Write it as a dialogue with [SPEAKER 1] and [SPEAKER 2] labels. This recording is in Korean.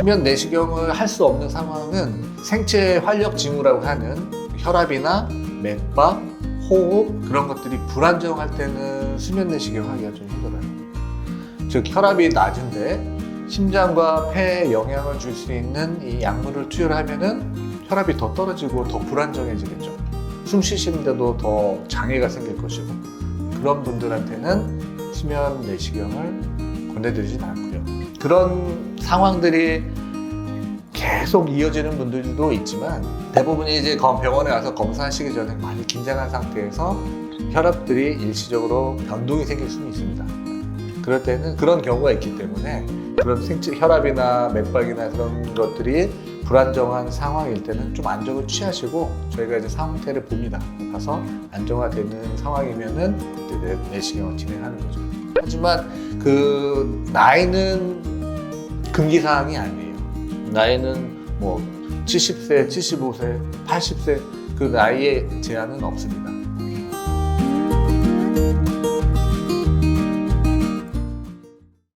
[SPEAKER 1] 수면 내시경을 할 수 없는 상황은 생체 활력 징후라고 하는 혈압이나 맥박, 호흡 그런 것들이 불안정할 때는 수면 내시경 하기가 좀 힘들어요. 즉 혈압이 낮은데 심장과 폐에 영향을 줄 수 있는 이 약물을 투여하면은 혈압이 더 떨어지고 더 불안정해지겠죠. 숨 쉬시는데도 더 장애가 생길 것이고 그런 분들한테는 수면 내시경을 권해드리진 않고요. 그런 상황들이 계속 이어지는 분들도 있지만 대부분이 이제 검- 병원에 와서 검사하시기 전에 많이 긴장한 상태에서 혈압들이 일시적으로 변동이 생길 수는 있습니다. 그럴 때는 그런 경우가 있기 때문에 그런 생체 혈압이나 맥박이나 그런 것들이 불안정한 상황일 때는 좀 안정을 취하시고 저희가 이제 상태를 봅니다. 가서 안정화되는 상황이면은 그때 내- 내시경을 진행하는 거죠. 하지만 그 나이는 금기 사항이 아니에요. 나이는 뭐 70세, 75세, 80세 그 나이에 제한은 없습니다.